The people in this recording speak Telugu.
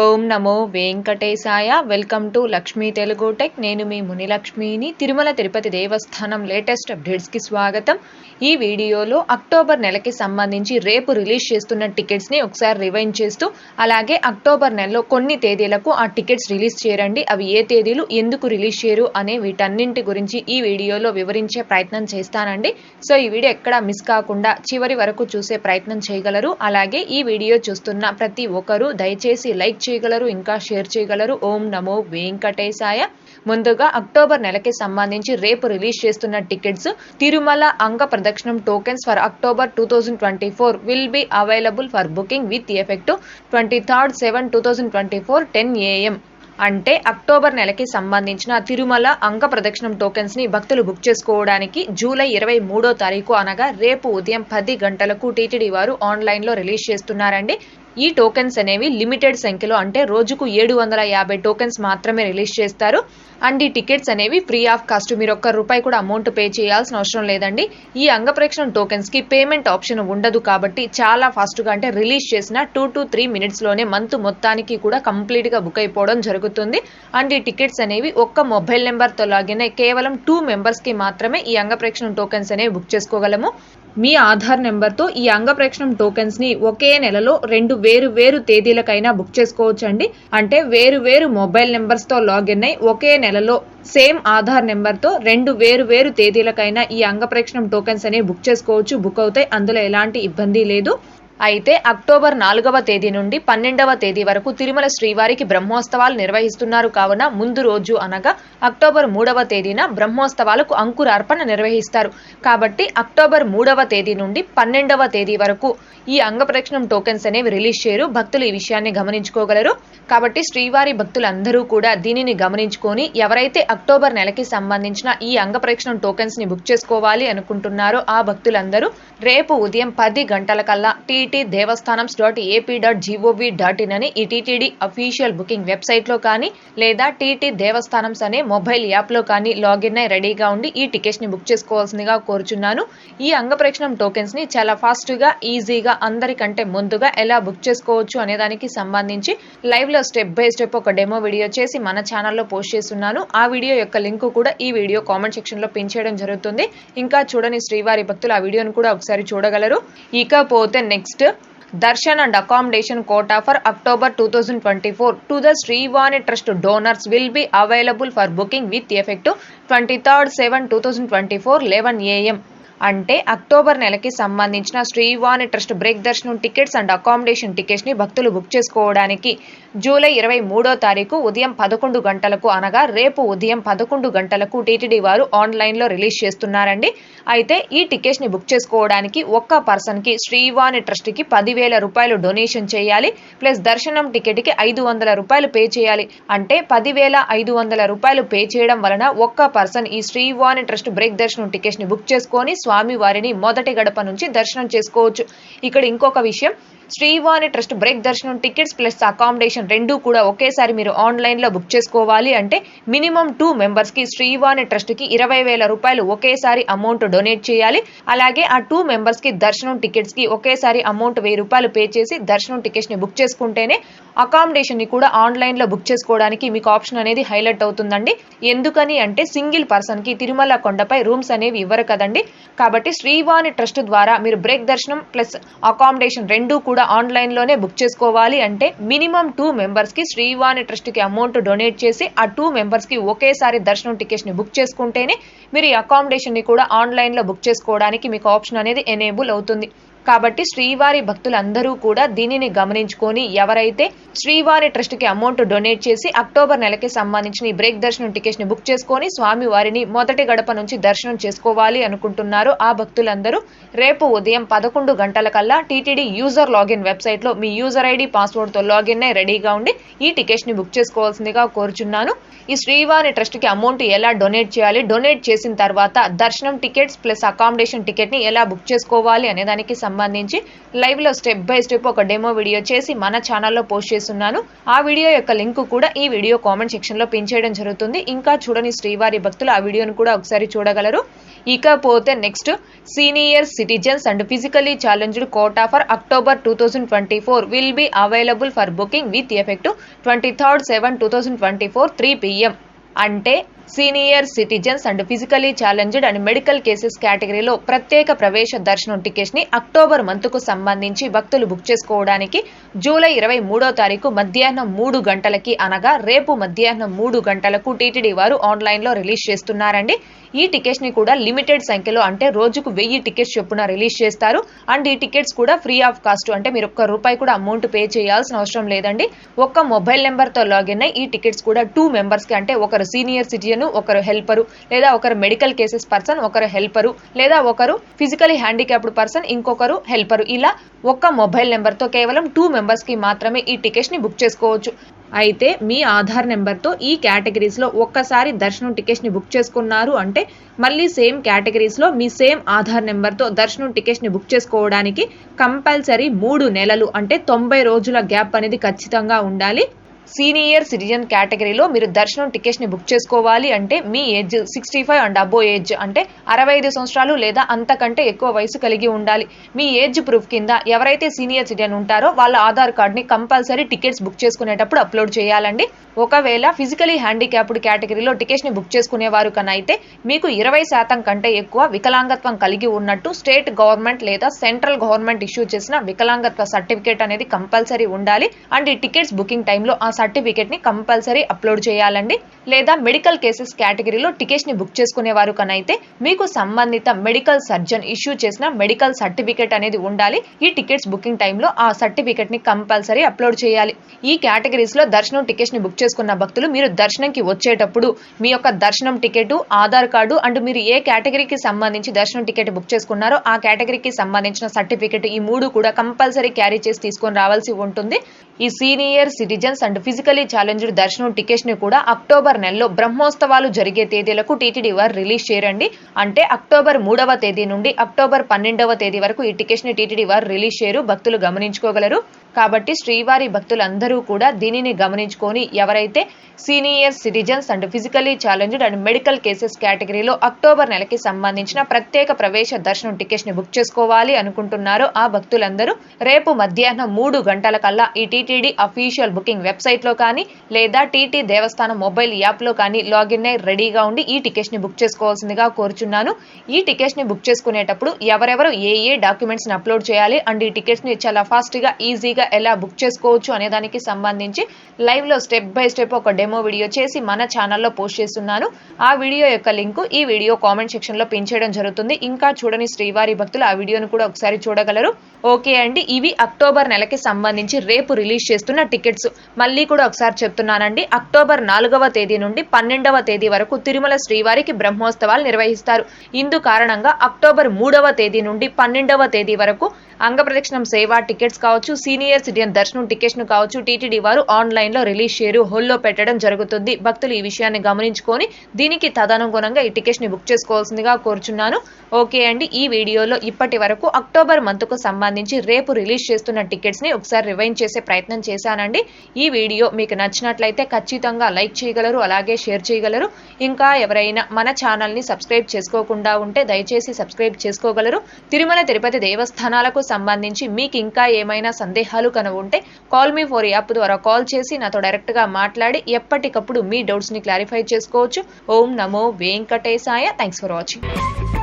ఓం నమో వెంకటేశాయ. Welcome to Lakshmi Telugu tech. నేను మీ మునిలక్ష్మిని. తిరుమల తిరుపతి దేవస్థానం లేటెస్ట్ అప్డేట్స్కి స్వాగతం. ఈ వీడియోలో అక్టోబర్ నెలకి సంబంధించి రేపు రిలీజ్ చేస్తున్న టికెట్స్ని ఒకసారి రివైండ్ చేస్తూ అలాగే అక్టోబర్ నెలలో కొన్ని తేదీలకు ఆ టికెట్స్ రిలీజ్ చేయరండి అవి ఏ తేదీలు ఎందుకు రిలీజ్ చేయరు అనే వీటన్నింటి గురించి ఈ వీడియోలో వివరించే ప్రయత్నం చేస్తానండి. సో ఈ వీడియో ఎక్కడ మిస్ కాకుండా చివరి వరకు చూసే ప్రయత్నం చేయగలరు. అలాగే ఈ వీడియో చూస్తున్న ప్రతి ఒక్కరూ దయచేసి లైక్ చేయగలరు ఇంకా షేర్ చేయగలరు. ఓం నమో వెంకటేశాయ. ముందుగా అక్టోబర్ నెలకి సంబంధించి రేపు రిలీజ్ చేస్తున్న టికెట్స్. తిరుమల అంగ ప్రదక్షిణం tokens for October two thousand twenty four will be available for booking with effect twenty third seven two thousand twenty four ten AM అంటే అక్టోబర్ నెలకి సంబంధించిన తిరుమల అంగ ప్రదక్షిణం టోకెన్స్ని భక్తులు బుక్ చేసుకోవడానికి జూలై ఇరవై మూడో తారీఖు అనగా రేపు ఉదయం పది గంటలకు టీటీడీ వారు ఆన్లైన్లో రిలీజ్ చేస్తున్నారండి. ఈ టోకెన్స్ అనేవి లిమిటెడ్ సంఖ్యలో అంటే రోజుకు ఏడు వందల యాభై టోకెన్స్ మాత్రమే రిలీజ్ చేస్తారు. అండ్ ఈ టికెట్స్ అనేవి ఫ్రీ ఆఫ్ కాస్ట్. మీరు ఒక్క రూపాయి కూడా అమౌంట్ పే చేయాల్సిన అవసరం లేదండి. ఈ అంగప్రేక్షణ టోకెన్స్కి పేమెంట్ ఆప్షన్ ఉండదు కాబట్టి చాలా ఫాస్ట్గా అంటే రిలీజ్ చేసిన టూ టు త్రీ మినిట్స్లోనే మంత్ మొత్తానికి కూడా కంప్లీట్గా బుక్ అయిపోవడం జరుగుతుంది. అండ్ ఈ టికెట్స్ అనేవి ఒక్క మొబైల్ నెంబర్తో లాగిన కేవలం టూ మెంబర్స్కి మాత్రమే ఈ అంగప్రేక్షణ టోకెన్స్ అనేవి బుక్ చేసుకోగలము. మీ ఆధార్ నెంబర్తో ఈ అంగ ప్రేక్షణం టోకెన్స్ని ఒకే నెలలో రెండు వేరు వేరు తేదీలకైనా బుక్ చేసుకోవచ్చు అండి అంటే వేరు వేరు మొబైల్ నెంబర్స్తో లాగిన్ అయి ఒకే నెలలో సేమ్ ఆధార్ నెంబర్తో రెండు వేరు వేరు తేదీలకైనా ఈ అంగప్రేక్షణం టోకెన్స్ అనేవి బుక్ చేసుకోవచ్చు. బుక్ అవుతాయి. అందులో ఎలాంటి ఇబ్బంది లేదు. అయితే అక్టోబర్ నాలుగవ తేదీ నుండి పన్నెండవ తేదీ వరకు తిరుమల శ్రీవారికి బ్రహ్మోత్సవాలు నిర్వహిస్తున్నారు కావున ముందు రోజు అనగా అక్టోబర్ మూడవ తేదీన బ్రహ్మోత్సవాలకు అంకురార్పణ నిర్వహిస్తారు. కాబట్టి అక్టోబర్ మూడవ తేదీ నుండి పన్నెండవ తేదీ వరకు ఈ అంగప్రదక్షిణం టోకెన్స్ అనేవి రిలీజ్ చేయరు. భక్తులు ఈ విషయాన్ని గమనించుకోగలరు. కాబట్టి శ్రీవారి భక్తులందరూ కూడా దీనిని గమనించుకొని ఎవరైతే అక్టోబర్ నెలకి సంబంధించిన ఈ అంగప్రదక్షిణం టోకెన్స్ని బుక్ చేసుకోవాలి అనుకుంటున్నారో ఆ భక్తులందరూ రేపు ఉదయం పది గంటల కల్లా TT Devasthanams dot AP dot GOV dot in అని ఈ టీటీడీ అఫీషియల్ బుకింగ్ వెబ్సైట్లో కానీ లేదా టీటీ దేవస్థానమ్స్ అనే మొబైల్ యాప్లో కానీ లాగిన్ అయి రెడీగా ఉండి ఈ టికెట్స్ని బుక్ చేసుకోవాల్సిందిగా కోరుచున్నాను. ఈ అంగప్రక్షణం టోకెన్స్ని చాలా ఫాస్ట్గా ఈజీగా అందరికంటే ముందుగా ఎలా బుక్ చేసుకోవచ్చు అనే దానికి సంబంధించి లైవ్లో స్టెప్ బై స్టెప్ ఒక డెమో వీడియో చేసి మన ఛానల్లో పోస్ట్ చేస్తున్నాను. ఆ వీడియో యొక్క లింక్ కూడా ఈ వీడియో కామెంట్ సెక్షన్లో పిన్ చేయడం జరుగుతుంది. ఇంకా చూడని శ్రీవారి భక్తులు ఆ వీడియోను కూడా ఒకసారి చూడగలరు. ఇకపోతే next darshan and accommodation quota for October two thousand twenty four to the Srivani trust donors will be available for booking with effect twenty third seven two thousand twenty four eleven AM అంటే అక్టోబర్ నెలకి సంబంధించిన శ్రీవాణి ట్రస్ట్ బ్రేక్ దర్శనం టికెట్స్ అండ్ అకామిడేషన్ టికెట్స్ని భక్తులు బుక్ చేసుకోవడానికి జూలై ఇరవై మూడో తారీఖు ఉదయం పదకొండు గంటలకు అనగా రేపు ఉదయం పదకొండు గంటలకు టీటీడీ వారు ఆన్లైన్లో రిలీజ్ చేస్తున్నారండి. అయితే ఈ టికెట్స్ని బుక్ చేసుకోవడానికి ఒక్క పర్సన్కి శ్రీవాణి ట్రస్ట్కి పదివేల రూపాయలు డొనేషన్ చేయాలి. ప్లస్ దర్శనం టికెట్కి ఐదు వందల రూపాయలు పే చేయాలి. అంటే పదివేల ఐదు వందల రూపాయలు పే చేయడం వలన ఒక్క పర్సన్ ఈ శ్రీవాణి ట్రస్ట్ బ్రేక్ దర్శనం టికెట్స్ని బుక్ చేసుకొని స్వామి వారిని మొదటి గడప నుంచి దర్శనం చేసుకోవచ్చు. ఇక్కడ ఇంకొక విషయం శ్రీవాణి ట్రస్ట్ బ్రేక్ దర్శనం టికెట్స్ ప్లస్ అకామిడేషన్ రెండు కూడా ఒకేసారి మీరు ఆన్లైన్లో బుక్ చేసుకోవాలి అంటే మినిమం టూ మెంబర్స్కి శ్రీవాణి ట్రస్ట్కి ఇరవై వేల రూపాయలు ఒకేసారి అమౌంట్ డొనేట్ చేయాలి. అలాగే ఆ టూ మెంబర్స్కి దర్శనం టికెట్స్కి ఒకేసారి అమౌంట్ వెయ్యి రూపాయలు పే చేసి దర్శనం టికెట్స్ని బుక్ చేసుకుంటేనే అకామిడేషన్ని కూడా ఆన్లైన్లో బుక్ చేసుకోవడానికి మీకు ఆప్షన్ అనేది హైలైట్ అవుతుందండి. ఎందుకని అంటే సింగిల్ పర్సన్కి తిరుమల కొండపై రూమ్స్ అనేవి ఇవ్వరు కదండి. కాబట్టి శ్రీవాణి ట్రస్ట్ ద్వారా మీరు బ్రేక్ దర్శనం ప్లస్ అకామిడేషన్ రెండూ కూడా ఆన్లైన్లోనే బుక్ చేసుకోవాలి అంటే మినిమం టూ మెంబర్స్కి శ్రీవాణి ట్రస్ట్కి అమౌంట్ డొనేట్ చేసి ఆ టూ మెంబర్స్కి ఒకేసారి దర్శనం టికెట్స్ని బుక్ చేసుకుంటేనే మీరు ఈ అకామిడేషన్ని కూడా ఆన్లైన్లో బుక్ చేసుకోవడానికి మీకు ఆప్షన్ అనేది ఎనేబుల్ అవుతుంది. కాబట్టి శ్రీవారి భక్తులందరూ కూడా దీనిని గమనించుకొని ఎవరైతే శ్రీవారి ట్రస్ట్కి అమౌంట్ డొనేట్ చేసి అక్టోబర్ నెలకి సంబంధించిన ఈ బ్రేక్ దర్శనం టికెట్స్ని బుక్ చేసుకొని స్వామి వారిని మొదటి గడప నుంచి దర్శనం చేసుకోవాలి అనుకుంటున్నారో. ఆ భక్తులందరూ రేపు ఉదయం పదకొండు గంటల కల్లా టీటీడీ యూజర్ లాగిన్ వెబ్సైట్లో మీ యూజర్ ఐడి పాస్వర్డ్తో లాగిన్ అయి రెడీగా ఉండి ఈ టికెట్స్ని బుక్ చేసుకోవాల్సిందిగా కోరుచున్నాను. ఈ శ్రీవారి ట్రస్ట్కి అమౌంట్ ఎలా డొనేట్ చేయాలి డొనేట్ చేసిన తర్వాత దర్శనం టికెట్స్ ప్లస్ అకామిడేషన్ టికెట్ని ఎలా బుక్ చేసుకోవాలి అనే దానికి సంబంధించి లైవ్లో స్టెప్ బై స్టెప్ ఒక డెమో వీడియో చేసి మన ఛానల్లో పోస్ట్ చేస్తున్నాను. ఆ వీడియో యొక్క లింక్ కూడా ఈ వీడియో కామెంట్ సెక్షన్లో పిన్ చేయడం జరుగుతుంది. ఇంకా చూడని శ్రీవారి భక్తులు ఆ వీడియోను కూడా ఒకసారి చూడగలరు. ఇకపోతే next senior citizens and physically challenged quota for October two thousand twenty four will be available for booking with effect twenty third seven two thousand twenty four three PM అంటే senior citizens and physically challenged and medical cases కేటగిరీలో ప్రత్యేక ప్రవేశ దర్శనం టికెట్స్ని అక్టోబర్ మంత్కు సంబంధించి భక్తులు బుక్ చేసుకోవడానికి జూలై ఇరవై మూడో తారీఖు మధ్యాహ్నం మూడు గంటలకి అనగా రేపు మధ్యాహ్నం మూడు గంటలకు టీటీడీ వారు ఆన్లైన్లో రిలీజ్ చేస్తున్నారండి. ఈ టికెట్స్ని కూడా లిమిటెడ్ సంఖ్యలో అంటే రోజుకు వెయ్యి టికెట్స్ చొప్పున రిలీజ్ చేస్తారు. అండ్ ఈ టికెట్స్ కూడా ఫ్రీ ఆఫ్ కాస్ట్ అంటే మీరు ఒక్క రూపాయి కూడా అమౌంట్ పే చేయాల్సిన అవసరం లేదండి. ఒక్క మొబైల్ నెంబర్తో లాగిన్ అయ్యి ఈ టికెట్స్ కూడా టూ మెంబర్స్కి అంటే ఒకరు సీనియర్ సిటిజన్ ఒకరు హెల్పరు లేదా ఒకరు మెడికల్ కేసెస్ పర్సన్ ఒకరు హెల్పరు లేదా ఒకరు ఫిజికలీ హ్యాండిక్యాప్డ్ పర్సన్ ఇంకొకరు హెల్పరు. ఇలా ఒక్క మొబైల్ నెంబర్తో కేవలం టూ మెంబర్స్కి మాత్రమే ఈ టికెట్స్ని బుక్ చేసుకోవచ్చు. అయితే మీ ఆధార్ నెంబర్తో ఈ కేటగిరీస్లో ఒక్కసారి దర్శనం టికెట్స్ని బుక్ చేసుకున్నారు అంటే మళ్ళీ సేమ్ కేటగిరీస్లో మీ సేమ్ ఆధార్ నెంబర్తో దర్శనం టికెట్స్ని బుక్ చేసుకోవడానికి కంపల్సరీ మూడు నెలలు అంటే తొంభై రోజుల గ్యాప్ అనేది ఖచ్చితంగా ఉండాలి. సీనియర్ సిటిజన్ కేటగిరీలో మీరు దర్శనం టికెట్స్ని బుక్ చేసుకోవాలి అంటే మీ age sixty five and above age అంటే అరవై ఐదు సంవత్సరాలు లేదా అంతకంటే ఎక్కువ వయసు కలిగి ఉండాలి. మీ ఏజ్ ప్రూఫ్ కింద ఎవరైతే సీనియర్ సిటిజన్ ఉంటారో వాళ్ళ ఆధార్ కార్డ్ని కంపల్సరీ టికెట్స్ బుక్ చేసుకునేటప్పుడు అప్లోడ్ చేయాలండి. ఒకవేళ ఫిజికలీ హ్యాండిక్యాప్డ్ కేటగిరీలో టికెట్స్ని బుక్ చేసుకునేవారు కన్నా అయితే మీకు ఇరవై శాతం కంటే ఎక్కువ వికలాంగత్వం కలిగి ఉన్నట్టు స్టేట్ గవర్నమెంట్ లేదా సెంట్రల్ గవర్నమెంట్ ఇష్యూ చేసిన వికలాంగత్వ సర్టిఫికేట్ అనేది కంపల్సరీ ఉండాలి. అండ్ ఈ టికెట్స్ బుకింగ్ టైంలో ఆ సర్టిఫికేట్ని కంపల్సరీ అప్లోడ్ చేయాలండి. లేదా మెడికల్ కేసెస్ కేటగిరీలో టికెట్ని బుక్ చేసుకునేవారు కనైతే మీకు సంబంధిత మెడికల్ సర్జన్ ఇష్యూ చేసిన మెడికల్ సర్టిఫికేట్ అనేది ఉండాలి. ఈ టికెట్స్ బుకింగ్ టైంలో ఆ సర్టిఫికెట్ని కంపల్సరీ అప్లోడ్ చేయాలి. ఈ కేటగిరీస్లో దర్శనం టికెట్ని బుక్ చేసుకున్న భక్తులు మీరు దర్శనంకి వచ్చేటప్పుడు మీ యొక్క దర్శనం టికెట్ ఆధార్ కార్డు అండ్ మీరు ఏ కేటగిరీకి సంబంధించి దర్శనం టికెట్ బుక్ చేసుకున్నారో ఆ కేటగిరీకి సంబంధించిన సర్టిఫికేట్ ఈ మూడు కూడా కంపల్సరీ క్యారీ చేసి తీసుకొని రావాల్సి ఉంటుంది. ఈ senior citizens and physically challenged దర్శనం టికెట్స్ని కూడా అక్టోబర్ నెలలో బ్రహ్మోత్సవాలు జరిగే తేదీలకు టీటీడీ వారు రిలీజ్ చేయరండి. అంటే అక్టోబర్ మూడవ తేదీ నుండి అక్టోబర్ పన్నెండవ తేదీ వరకు ఈ టికెట్స్ని టీటీడీ వారు రిలీజ్ చేయరు భక్తులు గమనించుకోగలరు. కాబట్టి శ్రీవారి భక్తులందరూ కూడా దీనిని గమనించుకొని ఎవరైతే senior citizens and physically challenged and medical cases కేటగిరీలో అక్టోబర్ నెలకి సంబంధించిన ప్రత్యేక ప్రవేశ దర్శనం టికెట్స్ని బుక్ చేసుకోవాలి అనుకుంటున్నారో ఆ భక్తులందరూ రేపు మధ్యాహ్నం మూడు గంటల కల్లా ఈ టీటీడీ అఫీషియల్ బుకింగ్ వెబ్సైట్ వెబ్సైట్లో కానీ లేదా టీటీ దేవస్థానం మొబైల్ యాప్లో కానీ లాగిన్ అయి రెడీగా ఉండి ఈ టికెట్స్ని బుక్ చేసుకోవాల్సిందిగా కోరుచున్నాను. ఈ టికెట్స్ని బుక్ చేసుకునేటప్పుడు ఎవరెవరు ఏ ఏ డాక్యుమెంట్స్ని అప్లోడ్ చేయాలి అండ్ ఈ టికెట్స్ని చాలా ఫాస్ట్గా ఈజీగా ఎలా బుక్ చేసుకోవచ్చు అనే దానికి సంబంధించి లైవ్లో స్టెప్ బై స్టెప్ ఒక డెమో వీడియో చేసి మన ఛానల్లో పోస్ట్ చేస్తున్నాను. ఆ వీడియో యొక్క లింక్ ఈ వీడియో కామెంట్ సెక్షన్లో పిన్ చేయడం జరుగుతుంది. ఇంకా చూడని శ్రీవారి భక్తులు ఆ వీడియోను కూడా ఒకసారి చూడగలరు. ఓకే అండి. ఇవి అక్టోబర్ నెలకి సంబంధించి రేపు రిలీజ్ చేస్తున్న టికెట్స్. మళ్ళీ కూడా ఒకసారి చెప్తున్నానండి. అక్టోబర్ నాలుగవ తేదీ నుండి పన్నెండవ తేదీ వరకు తిరుమల శ్రీవారికి బ్రహ్మోత్సవాలు నిర్వహిస్తారు. ఇందు కారణంగా అక్టోబర్ మూడవ తేదీ నుండి పన్నెండవ తేదీ వరకు అంగప్రదక్షిణం సేవ టికెట్స్ కావచ్చు సీనియర్ సిటిజన్ దర్శనం టికెట్స్ను కావచ్చు టీటీడీ వారు ఆన్లైన్లో రిలీజ్ చేయరు హోల్లో పెట్టడం జరుగుతుంది. భక్తులు ఈ విషయాన్ని గమనించుకొని దీనికి తదనుగుణంగా ఈ టికెట్స్ని బుక్ చేసుకోవాల్సిందిగా కోరుచున్నాను. ఓకే అండి ఈ వీడియోలో ఇప్పటి వరకు అక్టోబర్ మంత్కు సంబంధించి రేపు రిలీజ్ చేస్తున్న టికెట్స్ని ఒకసారి రివైండ్ చేసే ప్రయత్నం చేశానండి. ఈ వీడియో మీకు నచ్చినట్లయితే ఖచ్చితంగా లైక్ చేయగలరు అలాగే షేర్ చేయగలరు. ఇంకా ఎవరైనా మన ఛానల్ని సబ్స్క్రైబ్ చేసుకోకుండా ఉంటే దయచేసి సబ్స్క్రైబ్ చేసుకోగలరు. తిరుమల తిరుపతి దేవస్థానాలకు సంబంధించి మీకు ఇంకా ఏమైనా సందేహాలు కనుక కాల్ మీ ఫోర్ యాప్ ద్వారా కాల్ చేసి నాతో డైరెక్ట్గా మాట్లాడి ఎప్పటికప్పుడు మీ డౌట్స్ని క్లారిఫై చేసుకోవచ్చు. ఓం నమో వెంకటేశాయ. Thanks for watching